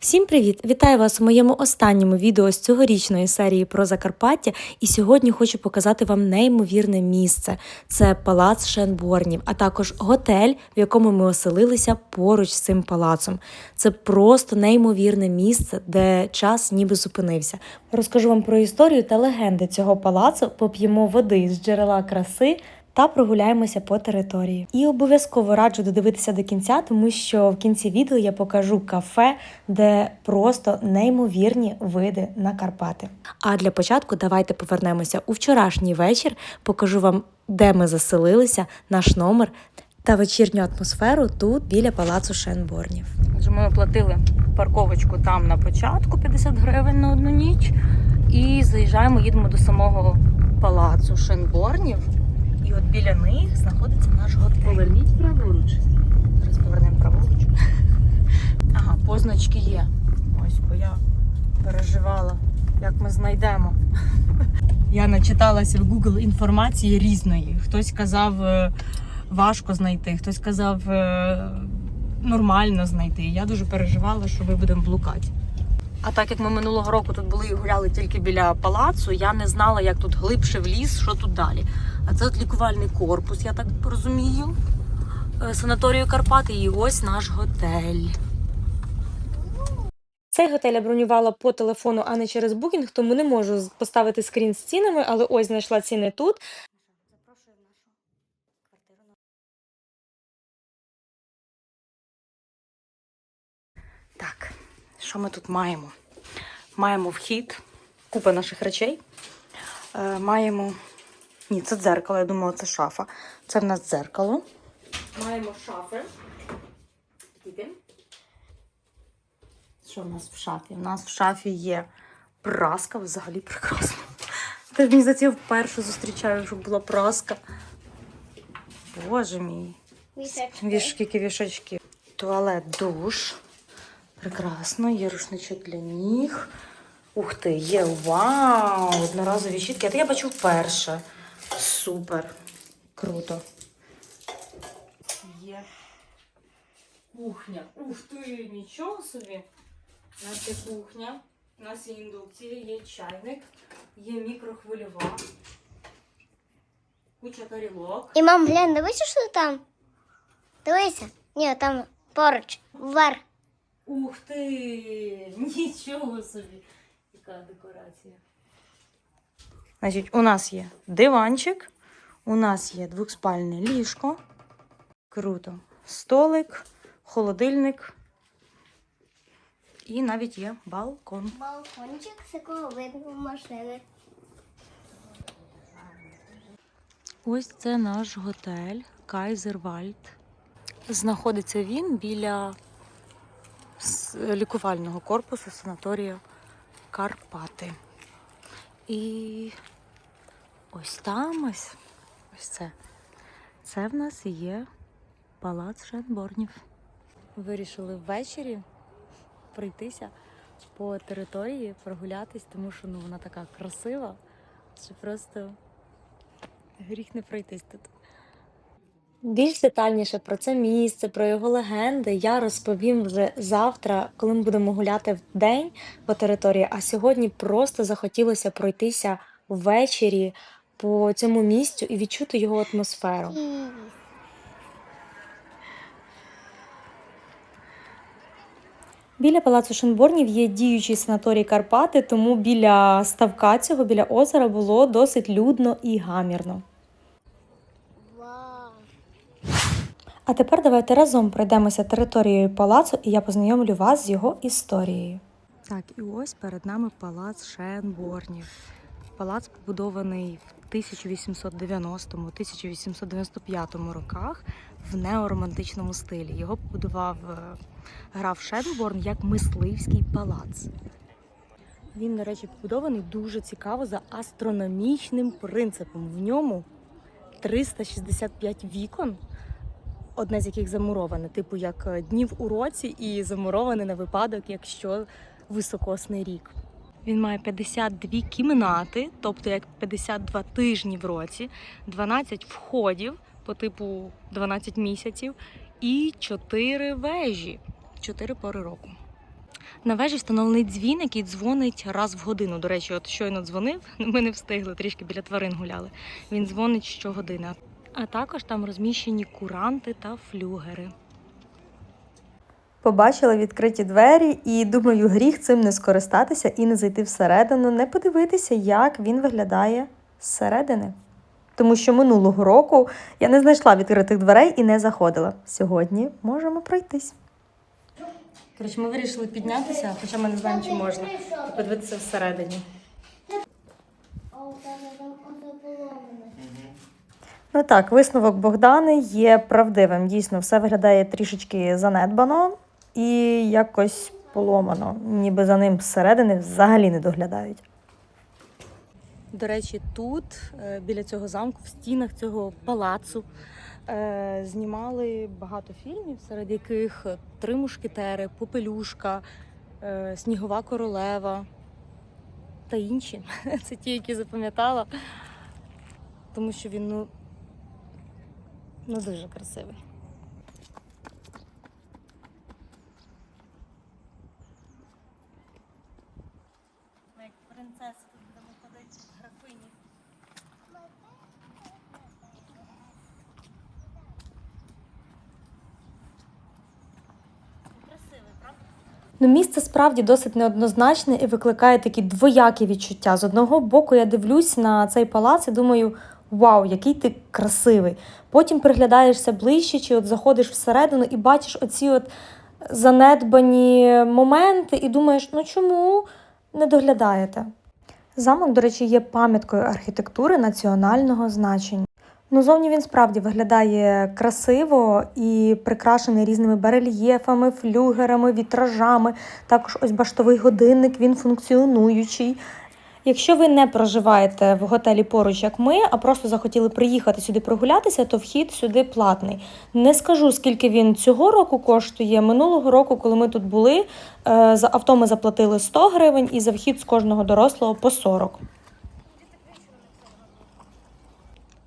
Всім привіт! Вітаю вас у моєму останньому відео з цьогорічної серії про Закарпаття. І сьогодні хочу показати вам неймовірне місце. Це палац Шенборнів, а також готель, в якому ми оселилися поруч з цим палацом. Це просто неймовірне місце, де час ніби зупинився. Розкажу вам про історію та легенди цього палацу, поп'ємо води з джерела краси та прогуляємося по території. І обов'язково раджу додивитися до кінця, тому що в кінці відео я покажу кафе, де просто неймовірні види на Карпати. А для початку давайте повернемося у вчорашній вечір. Покажу вам, де ми заселилися, наш номер та вечірню атмосферу тут біля палацу Шенборнів. Ми оплатили парковочку там на початку 50 гривень на одну ніч. І заїжджаємо, їдемо до самого палацу Шенборнів. І от біля них знаходиться наш готель. Поверніть праворуч. Зараз повернемо праворуч. Ага, позначки є. Ось, бо я переживала, як ми знайдемо. Я начиталася в Google інформації різної. Хтось казав е, важко знайти, хтось казав е, нормально знайти. Я дуже переживала, що ми будемо блукати. А так як ми минулого року тут були і гуляли тільки біля палацу, я не знала, як тут глибше в ліс, що тут далі. А це от лікувальний корпус, я так розумію е, санаторію Карпати і ось наш готель. Цей готель я бронювала по телефону, а не через букінг, тому не можу поставити скрін з цінами, але ось знайшла ціни тут. Так, що ми тут маємо? Маємо вхід, купа наших речей. Е, маємо. Ні, це дзеркало, я думала, це шафа. Це в нас дзеркало. Маємо шафи. Що в нас в шафі? У нас в шафі є праска, взагалі прекрасно. Ти мені здається, я вперше зустрічаю, щоб була праска. Боже мій. Вішки, вішачки. Туалет, душ. Прекрасно, є рушничок для ніг. Ух ти, є вау! Одноразові щітки. А я бачу вперше. Супер. Круто. Є кухня. Ух ти, нічого собі. У кухня, у нас є індукція, є чайник, є мікрохвильова, куча тарілок. І мам, глянь, дивися, що там? Дивися. Ні, там поруч, вверх. Ух ти! Нічого собі! Яка декорація. Значить, у нас є диванчик, у нас є двохспальне ліжко. Круто. Столик, холодильник. І навіть є балкон. Балкончик, з якого видно машини. Ось це наш готель Кайзервальд. Знаходиться він біля с- лікувального корпусу санаторію Карпати. І ось там ось, ось це. Це в нас є палац Шенборнів. Вирішили ввечері пройтися по території, прогулятись, тому що ну, вона така красива, що просто Гріх не пройтись тут. Більш детальніше про це місце, про його легенди я розповім вже завтра, коли ми будемо гуляти в день по території. А сьогодні просто захотілося пройтися ввечері по цьому місцю і відчути його атмосферу. Біля палацу Шенборнів є діючий санаторій Карпати, тому біля ставка цього, біля озера було досить людно і гамірно. Вау. А тепер давайте разом пройдемося територією палацу, і я познайомлю вас з його історією. Так, і ось перед нами палац Шенборнів. Палац побудований в 1890-1895 роках в неоромантичному стилі. Його побудував е, граф Шенборн як мисливський палац. Він, до речі, побудований дуже цікаво за астрономічним принципом. В ньому 365 вікон, одне з яких замуроване, типу як е, днів у році, і замуроване на випадок, якщо високосний рік. Він має 52 кімнати, тобто як 52 тижні в році, 12 входів по типу 12 місяців і 4 вежі, 4 пори року. На вежі встановлений дзвін, який дзвонить раз в годину. До речі, от щойно дзвонив. Ми не встигли, трішки біля тварин гуляли. Він дзвонить щогодини. А також там розміщені куранти та флюгери. Побачила відкриті двері і думаю, гріх цим не скористатися і не зайти всередину, не подивитися, як він виглядає зсередини. Тому що минулого року я не знайшла відкритих дверей і не заходила. Сьогодні можемо пройтись. Коротше, ми вирішили піднятися, хоча ми не знаємо, чи можна. Подивитися всередині. А у тебе там. Ну так, висновок Богдани є правдивим. Дійсно, все виглядає трішечки занедбано і якось поломано, ніби за ним зсередини взагалі не доглядають. До речі, тут, е, біля цього замку, в стінах цього палацу, е, знімали багато фільмів, серед яких Три мушкетери, Попелюшка, е, Снігова королева та інші. Це ті, які запам'ятала, тому що він ну, ну дуже красивий. Ми як принцеси тут будемо ходити в графині. Красивий, правда? Ну, місце справді досить неоднозначне і викликає такі двоякі відчуття. З одного боку, я дивлюсь на цей палац і думаю, вау, який ти красивий. Потім приглядаєшся ближче, чи от заходиш всередину і бачиш оці от занедбані моменти, і думаєш, ну чому не доглядаєте? Замок, до речі, є пам'яткою архітектури національного значення. Ну, зовні він справді виглядає красиво і прикрашений різними барельєфами, флюгерами, вітражами. Також ось баштовий годинник, він функціонуючий. Якщо ви не проживаєте в готелі поруч, як ми, а просто захотіли приїхати сюди прогулятися, то вхід сюди платний. Не скажу, скільки він цього року коштує. Минулого року, коли ми тут були, е, за авто ми заплатили 100 гривень і за вхід з кожного дорослого по 40.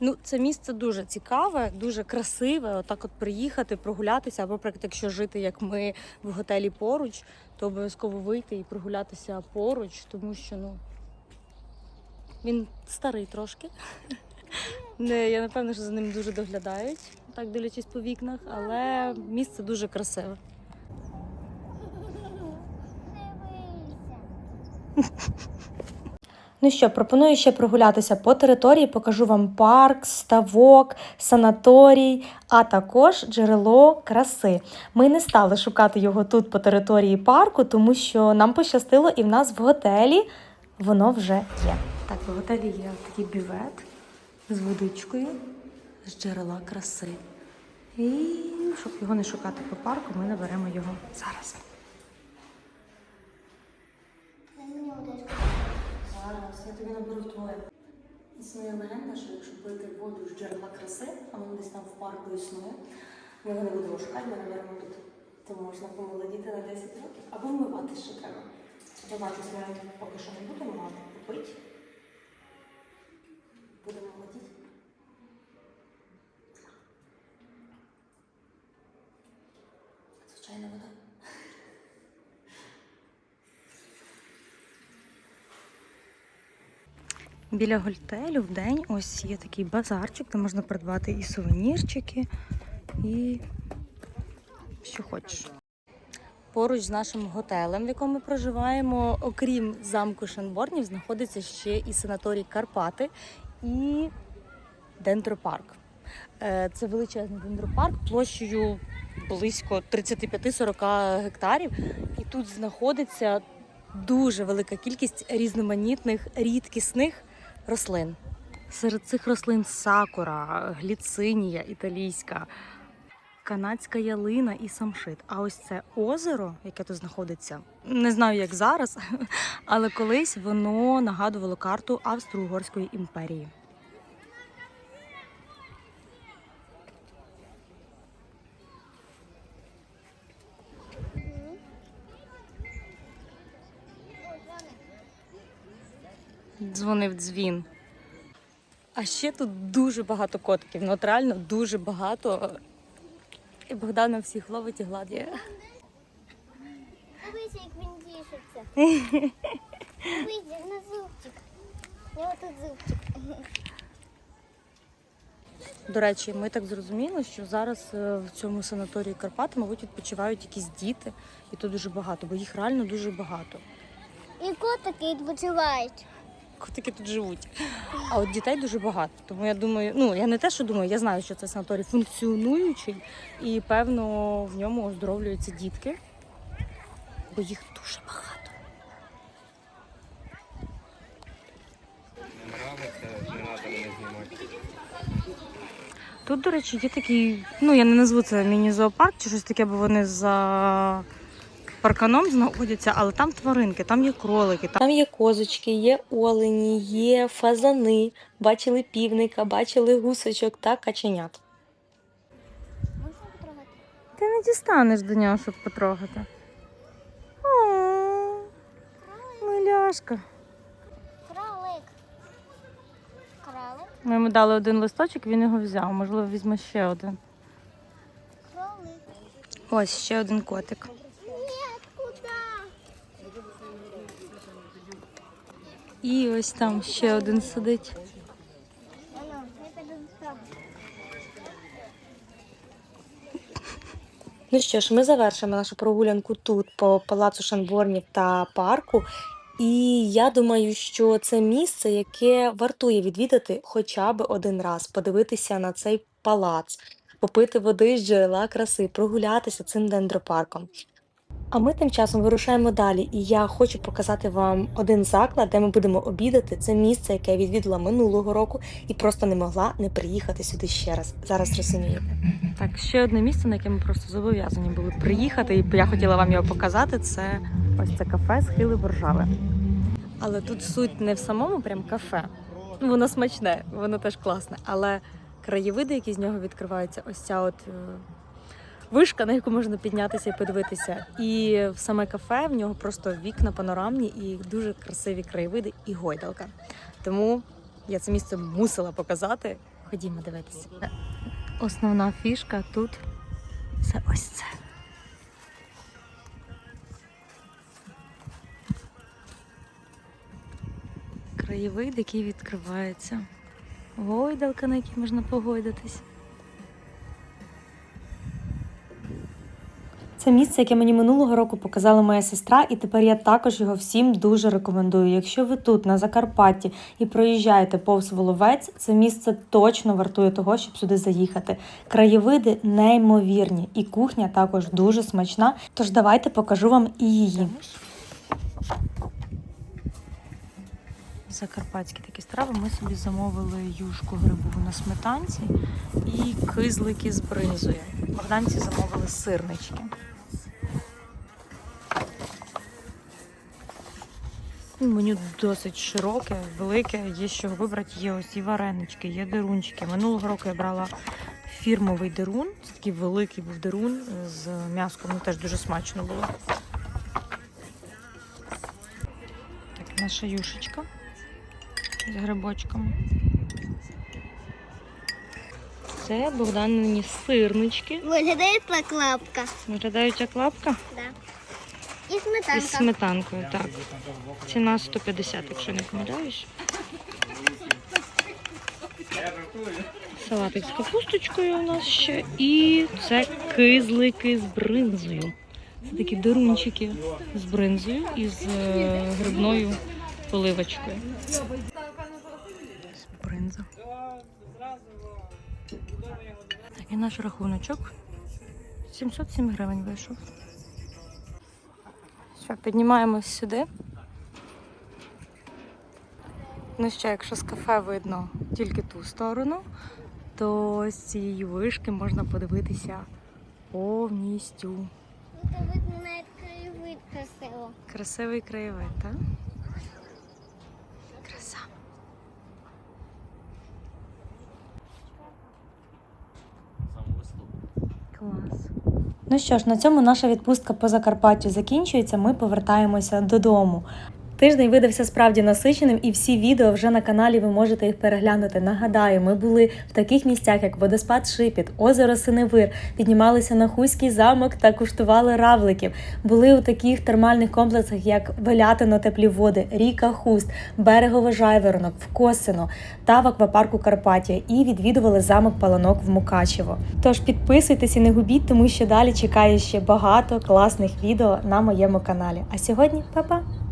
Ну, це місце дуже цікаве, дуже красиве. Отак от приїхати, прогулятися, або, наприклад, якщо жити, як ми в готелі поруч, то обов'язково вийти і прогулятися поруч, тому що ну він старий трошки. Не, я напевно, що за ним дуже доглядають, так дивлячись по вікнах, але місце дуже красиве. Ну що, пропоную ще прогулятися по території, покажу вам парк, ставок, санаторій, а також джерело краси. Ми не стали шукати його тут по території парку, тому що нам пощастило, і в нас в готелі воно вже є. Так, в готелі є такий бювет з водичкою, з джерела краси. І щоб його не шукати по парку, ми наберемо його зараз. Зараз я тобі наберу твоє. Існує легенда, що якщо пити воду з джерела краси, а воно десь там в парку існує, ми його не будемо шукати, ми наберемо тут. То можна помолодіти на 10 років. Або вмиватися ще Вмиватись ми поки що не будемо, а попити. Будемо молодіти. Звичайна вода. Біля гольтелю в день ось є такий базарчик, де можна придбати і сувенірчики, і що хочеш. Поруч з нашим готелем, в якому ми проживаємо, окрім замку Шенборнів, знаходиться ще і санаторій Карпати і дендропарк. Е, Це величезний дендропарк площею близько 35-40 гектарів. І тут знаходиться дуже велика кількість різноманітних рідкісних рослин. Серед цих рослин сакура, гліцинія італійська, канадська ялина і самшит. А ось це озеро, яке тут знаходиться, не знаю, як зараз, але колись воно нагадувало карту Австро-Угорської імперії. Дзвонив дзвін. А ще тут дуже багато котиків. Ну, реально дуже багато. І Богдана всіх ловить і гладіє. Дивися, як він чешется. Выйди на зубчик. У тут зубчик. До речі, ми так зрозуміли, що зараз е, в цьому санаторії Карпати, мабуть, відпочивають якісь діти, і то дуже багато, бо їх реально дуже багато. І котики відпочивають. Котики тут живуть. А от дітей дуже багато. Тому я думаю, ну я не те, що думаю, я знаю, що це санаторій функціонуючий, і певно в ньому оздоровлюються дітки, бо їх дуже багато. Тут, до речі, є такий, ну я не назву це міні-зоопарк чи щось таке, бо вони за парканом знаходяться, але там тваринки, там є кролики, там Там є козочки, є олені, є фазани, бачили півника, бачили гусочок та каченят. Можна потрогати? Ти не дістанеш до нього, щоб потрогати. О, миляшка. Кролик. Кролик. Ми йому дали один листочок, він його взяв. Можливо, візьме ще один. Кролик. Ось ще один котик. І ось там ще один сидить. Ну що ж, ми завершимо нашу прогулянку тут по палацу Шанборнів та парку. І я думаю, що це місце, яке вартує відвідати хоча б один раз, подивитися на цей палац, попити води з джерела краси, прогулятися цим дендропарком. А ми тим часом вирушаємо далі, і я хочу показати вам один заклад, де ми будемо обідати. Це місце, яке я відвідала минулого року, і просто не могла не приїхати сюди ще раз. Зараз розумієте. Так, ще одне місце, на яке ми просто зобов'язані були приїхати, і я хотіла вам його показати. Це ось це кафе Схили Боржави. Але тут суть не в самому прям кафе. Воно смачне, воно теж класне. Але краєвиди, які з нього відкриваються, ось ця от е, вишка, на яку можна піднятися і подивитися. І в саме кафе в нього просто вікна панорамні і дуже красиві краєвиди і гойдалка. Тому я це місце мусила показати. Ходімо дивитися. Основна фішка тут це ось це. Краєвид, який відкривається. Гойдалка, на якій можна погойдатись. Це місце, яке мені минулого року показала моя сестра, і тепер я також його всім дуже рекомендую. Якщо ви тут, на Закарпатті, і проїжджаєте повз Воловець, це місце точно вартує того, щоб сюди заїхати. Краєвиди неймовірні, і кухня також дуже смачна. Тож давайте покажу вам і її. Закарпатські такі страви. Ми собі замовили юшку грибову на сметанці і кизлики з бринзою. Богданці замовили сирнички. Меню досить широке, велике, є чого вибрати. Є ось і варенички, є дерунчики. Минулого року я брала фірмовий дерун. Це такий великий був дерун з м'яском. Ну, теж дуже смачно було. Так, наша юшечка з грибочками. Це Богданині сирнички. Виглядає як лапка. Виглядають як лапка Да. І сметанка. із сметанкою. Так. Ціна 150, якщо не помиляюсь. Салатик з капусточкою у нас ще. І це кизлики з бринзою. Це такі дирунчики з бринзою і з е, грибною поливочкою. І наш рахуночок. 707 гривень вийшов. Що, піднімаємось сюди. Ну що, якщо з кафе видно тільки ту сторону, то з цієї вишки можна подивитися повністю. Тут видно навіть краєвид красиво. Красивий краєвид, так? Ну що ж, на цьому наша відпустка по Закарпаттю закінчується. Ми повертаємося додому. Тиждень видався справді насиченим, і всі відео вже на каналі ви можете їх переглянути. Нагадаю, ми були в таких місцях, як водоспад Шипіт, озеро Синевир, піднімалися на Хуський замок та куштували равликів. Були у таких термальних комплексах, як Велятино, теплі води, ріка Хуст, берегове Жайворонок, Вкосино та в аквапарку Карпатія. І відвідували замок Паланок в Мукачево. Тож підписуйтесь і не губіть, тому що далі чекає ще багато класних відео на моєму каналі. А сьогодні, па-па!